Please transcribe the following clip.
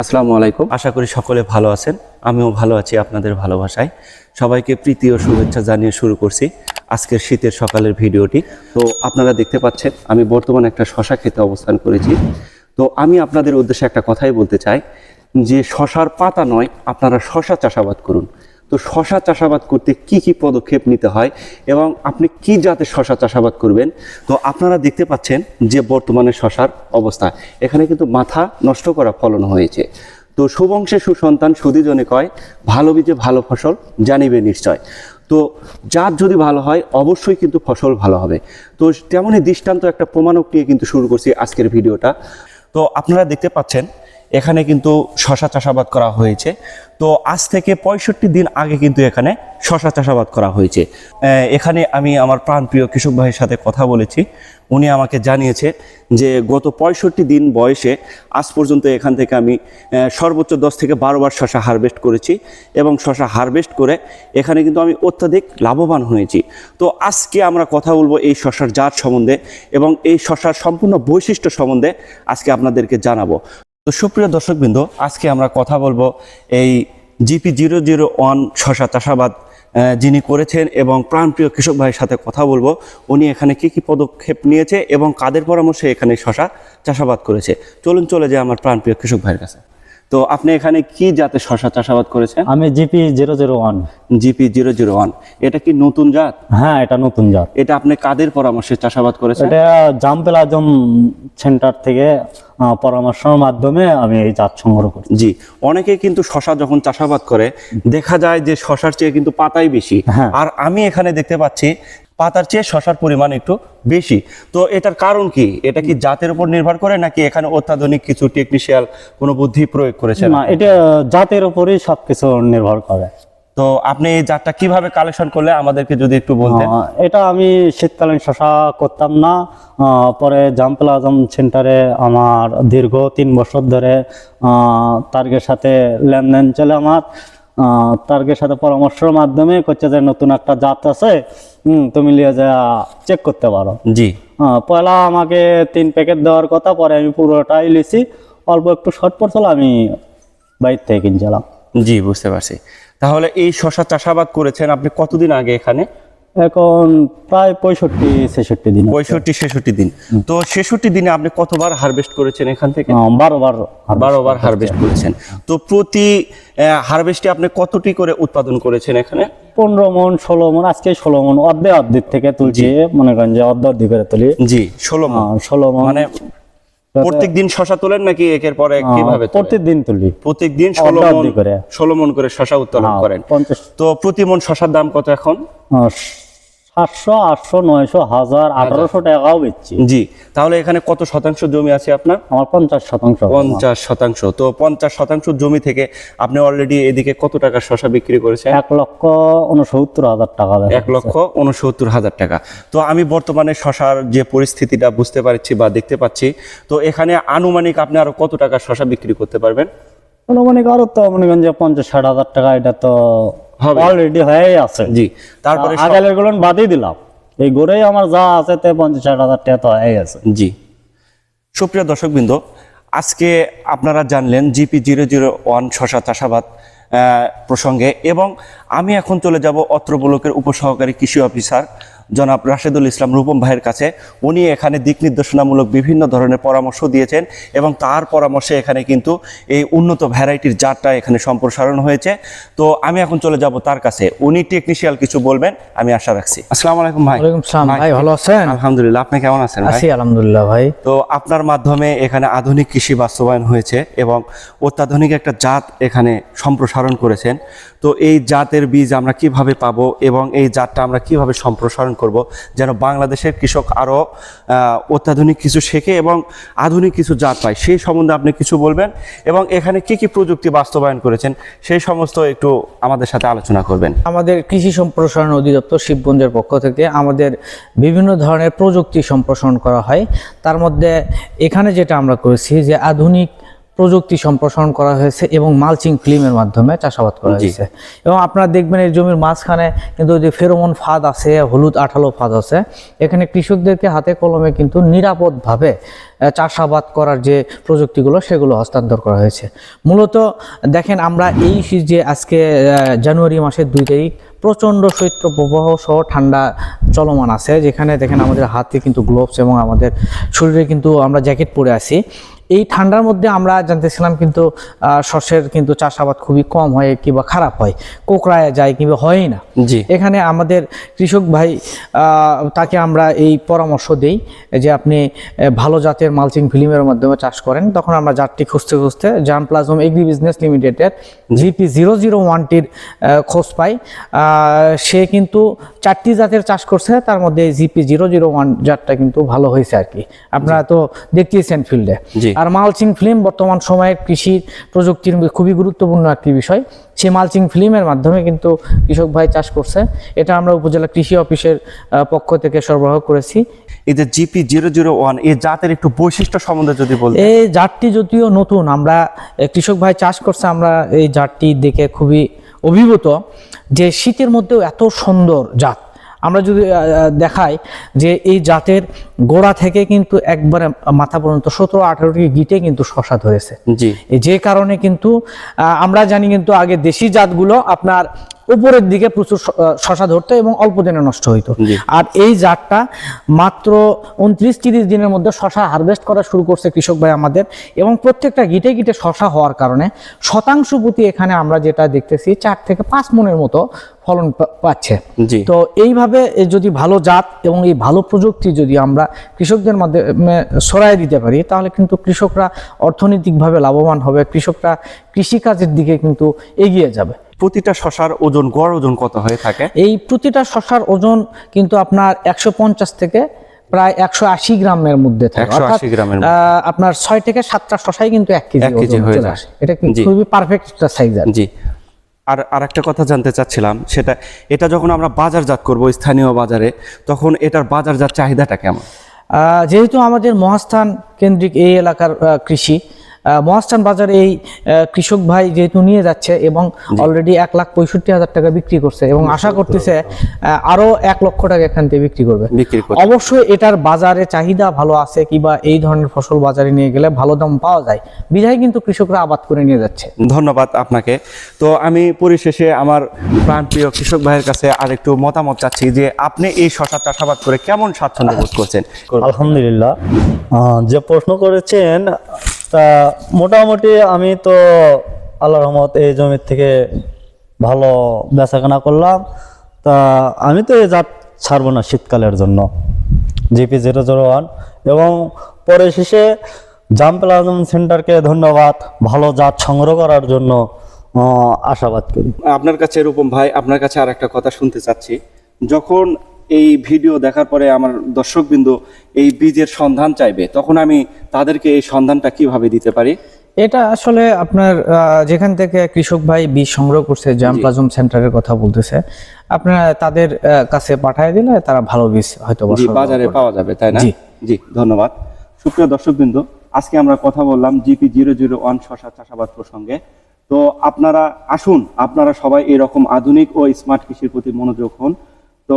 আসসালামু আলাইকুম। আশা করি সকলে ভালো আছেন। আমিও ভালো আছি আপনাদের ভালোবাসায়। সবাইকে প্রীতি ও শুভেচ্ছা জানিয়ে শুরু করছি আজকের শীতের সকালের ভিডিওটি। তো আপনারা দেখতে পাচ্ছেন, আমি বর্তমানে একটা শশা খেতে অবস্থান করেছি। তো আমি আপনাদের উদ্দেশ্যে একটা কথাই বলতে চাই যে শশার পাতা নয়, আপনারা শশা চাষাবাদ করুন। তো শশা চাষাবাদ করতে কি কি পদক্ষেপ নিতে হয় এবং আপনি কি জাতের শশা চাষাবাদ করবেন? তো আপনারা দেখতে পাচ্ছেন যে বর্তমানে শশার অবস্থা। এখানে কিন্তু মাথা নষ্ট করা ফলন হয়েছে। তো সুবংশে সুসন্তান সুদীজনে কয়, ভালো বীজে ভালো ফসল জানিবে নিশ্চয়। তো জাত যদি ভালো হয়, অবশ্যই কিন্তু ফসল ভালো হবে। তো তেমনই দৃষ্টান্ত একটা প্রমাণক নিয়ে কিন্তু শুরু করছি আজকের ভিডিওটা। তো আপনারা দেখতে পাচ্ছেন এখানে কিন্তু শশা চাষাবাদ করা হয়েছে। তো আজ থেকে পঁয়ষট্টি দিন আগে কিন্তু এখানে শশা চাষাবাদ করা হয়েছে। এখানে আমি আমার প্রাণপ্রিয় কৃষক ভাইয়ের সাথে কথা বলেছি। উনি আমাকে জানিয়েছে যে গত পঁয়ষট্টি দিন বয়সে আজ পর্যন্ত এখান থেকে আমি সর্বোচ্চ দশ থেকে বারো বার শশা হারভেস্ট করেছি এবং শশা হারভেস্ট করে এখানে কিন্তু আমি অত্যাধিক লাভবান হয়েছি। তো আজকে আমরা কথা বলব এই শশার জাত সম্বন্ধে এবং এই শশার সম্পূর্ণ বৈশিষ্ট্য সম্বন্ধে আজকে আপনাদেরকে জানাব। তো সুপ্রিয় দর্শকবৃন্দ, আজকে আমরা কথা বলব এই জিপি জিরো জিরো ওয়ান শশা চাষাবাদ যিনি করেছেন এবং প্রাণপ্রিয় কৃষক ভাইয়ের সাথে কথা বলব। উনি এখানে কি কি পদক্ষেপ নিয়েছে এবং কাদের পরামর্শে এখানে শশা চাষাবাদ করেছে? চলুন চলে যায় আমার প্রাণপ্রিয় কৃষক ভাইয়ের কাছে। তো আপনি এখানে কি জাতের শশা চাষাবাদ করেছেন? আমি GP zero zero one. GP zero zero one. এটা কি নতুন জাত? হ্যাঁ এটা নতুন জাত। এটা আপনি কাদের পরামর্শে চাষাবাদ করেছেন? এটা জাম্পেল আজম সেন্টার থেকে পরামর্শের মাধ্যমে আমি এই জাত সংগ্রহ করি। জি অনেকে কিন্তু শশা যখন চাষাবাদ করে দেখা যায় যে শশার চেয়ে কিন্তু পাতাই বেশি। হ্যাঁ। আর আমি এখানে দেখতে পাচ্ছি পাতার চেয়ে শশার পরিমাণ একটু বেশি। তো এটার কারণ কি? এটা কি জাতের উপর নির্ভর করে নাকি এখানে অত্যাধুনিক কিছু টেকনিশিয়াল কোনো বুদ্ধি প্রয়োগ করেছে না এটা জাতের উপরই সবকিছু নির্ভর করে। তো আপনি এই জাতটা কীভাবে কালেকশন করলে আমাদেরকে যদি একটু বলতেন? এটা আমি শীতকালীন শশা করতাম না। পরে জাম্পেল আজম সেন্টারে আমার দীর্ঘ তিন বছর ধরে তার্গের সাথে লেনদেন চলে আমার। তার্গের সাথে পরামর্শের মাধ্যমে করছে যে নতুন একটা জাত আছে হুম, তুমি নিয়ে যা চেক করতে পারো। জি। পয়লা আমাকে তিন প্যাকেট দেওয়ার কথা পরে আমি পুরোটাই লিছি। অল্প একটু শর্ট পড়ছিল আমি বাইর থেকে কিনছিলাম। জি বুঝতে পারছি। তাহলে এই শশা চাষাবাদ করেছেন আপনি কতদিন আগে এখানে? এখন প্রায় পঁয়ষট্টি ছেষট্টি দিন পঁয়ষট্টি ছেষট্টি দিন। তো ছেষট্টি দিনে আপনি কতবার হারভেস্ট করেছেন এখান থেকে? আহ, বারো বার বারো বার হারভেস্ট করেছেন। তো প্রতি হারভেস্টে আপনি কতটি করে উৎপাদন করেছেন এখানে? পনেরো মন ষোলো মন আজকে ষোলো মন অর্ধেক অর্ধেক থেকে তুলছি মনে করেন যে অর্ধ অর্ধেক করে তুলি। জি ষোলো মণ। আহ, ষোলো মন। মানে প্রত্যেক দিন শশা তোলেন নাকি একের পর এক কীভাবে তোলেন? প্রতিদিন তুলি। প্রত্যেক দিন ষোলো মন করে। ষোলো মন করে শশা উত্তোলন হ্যাঁ, করেন। তো প্রতি মন শশার দাম কত এখন? সাতশো আটশো নয়শো হাজার আঠারোশো টাকাও বেচছি। জি তাহলে এখানে কত শতাংশ জমি আছে আপনার? আমার পঞ্চাশ শতাংশ পঞ্চাশ শতাংশ। তো পঞ্চাশ শতাংশ জমি থেকে আপনি অলরেডি এদিকে কত টাকা শশা বিক্রি করেছেন? এক লক্ষ উনসত্তর হাজার টাকা এক লক্ষ উনসত্তর হাজার টাকা। তো আমি বর্তমানে শশার যে পরিস্থিতিটা বুঝতে পারছি বা দেখতে পাচ্ছি তো এখানে আনুমানিক আপনি আরও কত টাকা শশা বিক্রি করতে পারবেন? আনুমানিক আরও তো মনে করেন যে পঞ্চাশ ষাট হাজার টাকা এটা তো। অলরেডি হয়েই আছে। জি তারপরে আগালেরগুলো বাদই দিলাম। এই গড়েই আমার যা আছে তে পঞ্চাশ ষাট হাজার টাকা তো হয়েই আছে। জি। সুপ্রিয় দর্শকবৃন্দ আজকে আপনারা জানলেন জিপি জিরো জিরো ওয়ান শশা চাষাবাদ প্রসঙ্গে এবং আমি এখন চলে যাব অত্র ব্লকের উপসহকারী কৃষি অফিসার জনাব রাশেদুল ইসলাম রূপম ভাইয়ের কাছে। উনি এখানে দিক নির্দেশনামূলক বিভিন্ন ধরনের পরামর্শ দিয়েছেন এবং তার পরামর্শে এখানে কিন্তু এই উন্নত ভ্যারাইটির জাতটা এখানে সম্প্রসারণ হয়েছে। তো আমি এখন চলে যাব তার কাছে। উনি টেকনিশিয়াল কিছু বলবেন আমি আশা রাখছি। আসসালামু আলাইকুম ভাই। সালাম ভাই ভালো আছেন? আলহামদুলিল্লাহ আপনি কেমন আছেন ভাই? আছি আলহামদুলিল্লাহ ভাই। তো আপনার মাধ্যমে এখানে আধুনিক কৃষি বাস্তবায়ন হয়েছে এবং অত্যাধুনিক একটা জাত এখানে সম্প্রসারণ করেছেন। তো এই জাতের বীজ আমরা কীভাবে পাবো এবং এই জাতটা আমরা কীভাবে সম্প্রসারণ করব, যেন বাংলাদেশের কৃষক আরও অত্যাধুনিক কিছু শেখে এবং আধুনিক কিছু জাত পায়। সেই সম্বন্ধে আপনি কিছু বলবেন এবং এখানে কি কি প্রযুক্তি বাস্তবায়ন করেছেন, সেই সমস্ত একটু আমাদের সাথে আলোচনা করবেন। আমাদের কৃষি সম্প্রসারণ অধিদপ্তর শিবগঞ্জের পক্ষ থেকে আমাদের বিভিন্ন ধরনের প্রযুক্তি সম্প্রসারণ করা হয়। তার মধ্যে এখানে যেটা আমরা করেছি যে আধুনিক প্রযুক্তি সম্প্রসারণ করা হয়েছে এবং মালচিং ফিল্মের মাধ্যমে চাষাবাদ করা হয়েছে। এবং আপনারা দেখবেন এই জমির মাঝখানে কিন্তু যে ফেরোমন ফাঁদ আছে হলুদ আঠালো ফাঁদ আছে এখানে কৃষকদেরকে হাতে কলমে কিন্তু নিরাপদভাবে চাষাবাদ করার যে প্রযুক্তিগুলো সেগুলো হস্তান্তর করা হয়েছে। মূলত দেখেন আমরা এই যে আজকে জানুয়ারি মাসের দুই তারিখ প্রচণ্ড শৈত্য প্রবাহ সহ ঠান্ডা চলমান আছে যেখানে দেখেন আমাদের হাতে কিন্তু গ্লোভস এবং আমাদের শরীরে কিন্তু আমরা জ্যাকেট পরে আছি। এই ঠান্ডার মধ্যে আমরা জানতেছিলাম কিন্তু শস্যের কিন্তু চাষাবাদ খুবই কম হয় কিংবা খারাপ হয়। কোকড়ায় যায় কিংবা হয়ই না। জি। এখানে আমাদের কৃষক ভাই তাকে আমরা এই পরামর্শ দেই যে আপনি ভালো জাতের মালচিং ফিল্মের মাধ্যমে চাষ করেন। তখন আমরা জাতটি খুঁজতে খুঁজতে জাম প্লাজম এগ্রি বিজনেস লিমিটেডের জিপি জিরো জিরো ওয়ানটির খোঁজ পাই। সে কিন্তু চারটি জাতের চাষ করছে তার মধ্যে জিপি জিরো জিরো ওয়ান জাতটা কিন্তু ভালো হয়েছে আর কি। আপনারা তো দেখতেছেন ফিল্ডে। জি। আর মালচিং ফিল্ম বর্তমান সময়ে কৃষি প্রযুক্তির খুবই গুরুত্বপূর্ণ একটি বিষয়। সে মালচিং ফিল্মের মাধ্যমে কিন্তু কৃষক ভাই চাষ করছে। এটা আমরা উপজেলা কৃষি অফিসের পক্ষ থেকে সরবরাহ করেছি। এই যে জিপি জিরো জিরো ওয়ান এই জাতের একটু বৈশিষ্ট্য সম্বন্ধে যদি বলি এই জাতটি যদিও নতুন আমরা কৃষক ভাই চাষ করছে আমরা এই জাতটি দেখে খুবই অভিভূত যে শীতের মধ্যেও এত সুন্দর জাত। আমরা যদি দেখাই যে এই জাতের গোড়া থেকে কিন্তু একবারে মাথা পর্যন্ত সতেরো আঠারোটি গিটে কিন্তু শশা ধরেছে। যে কারণে কিন্তু আমরা জানি কিন্তু আগে দেশি জাতগুলো আপনার উপরের দিকে প্রচুর শ- শশা ধরতো এবং অল্প দিনে নষ্ট হইতো। আর এই জাতটা মাত্র উনত্রিশ তিরিশ দিনের মধ্যে শশা হারভেস্ট করা শুরু করছে কৃষক ভাই আমাদের এবং প্রত্যেকটা গিটে গিটে শশা হওয়ার কারণে শতাংশ প্রতি এখানে আমরা যেটা দেখতেছি চার থেকে পাঁচ মনের মতো ফলন পাচ্ছে। তো এইভাবে যদি ভালো জাত এবং এই ভালো প্রযুক্তি যদি আমরা কৃষকদের মাধ্যমে সরাই দিতে পারি তাহলে কিন্তু কৃষকরা অর্থনৈতিকভাবে লাভবান হবে কৃষকরা কৃষিকাজের দিকে কিন্তু এগিয়ে যাবে। প্রতিটা শশার ওজন গড় ওজন কত হয়ে থাকে? এই প্রতিটা শশার ওজন কিন্তু আপনার একশো পঞ্চাশ থেকে প্রায় একশো আশি গ্রামের মধ্যে থাকে। 180 অর্থাৎ, গ্রামের আহ, আপনার ছয় থেকে সাতটা শশাই কিন্তু এক কেজি হয়ে যায়। এটা কিন্তু খুবই পারফেক্ট একটা সাইজ আর। জি। আর আর একটা কথা জানতে চাচ্ছিলাম, সেটা এটা যখন আমরা বাজারজাত করব, স্থানীয় বাজারে, তখন এটার বাজারজাত চাহিদাটা কেমন? যেহেতু আমাদের মহাস্থান কেন্দ্রিক এই এলাকার কৃষি মহাস্থান বাজারে এই কৃষক ভাই যেহেতু নিয়ে যাচ্ছে এবং অলরেডি এক লাখ পঁয়ষট্টি হাজার টাকা বিক্রি করছে এবং আশা করতেছে আরও এক লক্ষ টাকা এখান থেকে বিক্রি করবে। অবশ্যই এটার বাজারে চাহিদা ভালো আছে কিংবা এই ধরনের ফসল বাজারে নিয়ে গেলে ভালো দাম পাওয়া যায়। বিধায় কিন্তু কৃষকরা আবাদ করে নিয়ে যাচ্ছে। ধন্যবাদ আপনাকে। তো আমি পরিশেষে আমার প্রাণপ্রিয় কৃষক ভাইয়ের কাছে আরেকটু মতামত চাচ্ছি যে আপনি এই শশা চাষাবাদ করে কেমন স্বাচ্ছন্দ্য বোধ করছেন? আলহামদুলিল্লাহ। যে প্রশ্ন করেছেন তা মোটামুটি আমি তো আল্লাহ রহমত এই জমির থেকে ভালো বেচাকেনা করলাম। তা আমি তো এই জাত ছাড়বো না শীতকালের জন্য। জিপি জিরো জিরো ওয়ান এবং পরে শেষে জাম প্লাজম সেন্টারকে ধন্যবাদ ভালো জাত সংগ্রহ করার জন্য আশাবাদ করি। আপনার কাছে এরকম ভাই, আপনার কাছে আর একটা কথা শুনতে চাচ্ছি। যখন এই ভিডিও দেখার পরে আমার দর্শকবিন্দু এই বীজের সন্ধান চাইবে তখন আমি তাদেরকে এই সন্ধানটা কীভাবে দিতে পারি? এটা আসলে আপনার যেখান থেকে কৃষক ভাই বীজ সংগ্রহ করছে জাম প্লাজম সেন্টারের কথা বলতেছে আপনারা তাদের কাছে পাঠিয়ে দিলে তারা ভালো বীজ হয়তো বাজারে পাওয়া যাবে তাই না? জি। জি ধন্যবাদ। সুপ্রিয় দর্শকবৃন্দ আজকে আমরা কথা বললাম জিপি জিরো জিরো ওয়ান শশা চাষাবাদ প্রসঙ্গে। তো আপনারা আসুন আপনারা সবাই এরকম আধুনিক ও স্মার্ট কৃষির প্রতি মনোযোগ হন। তো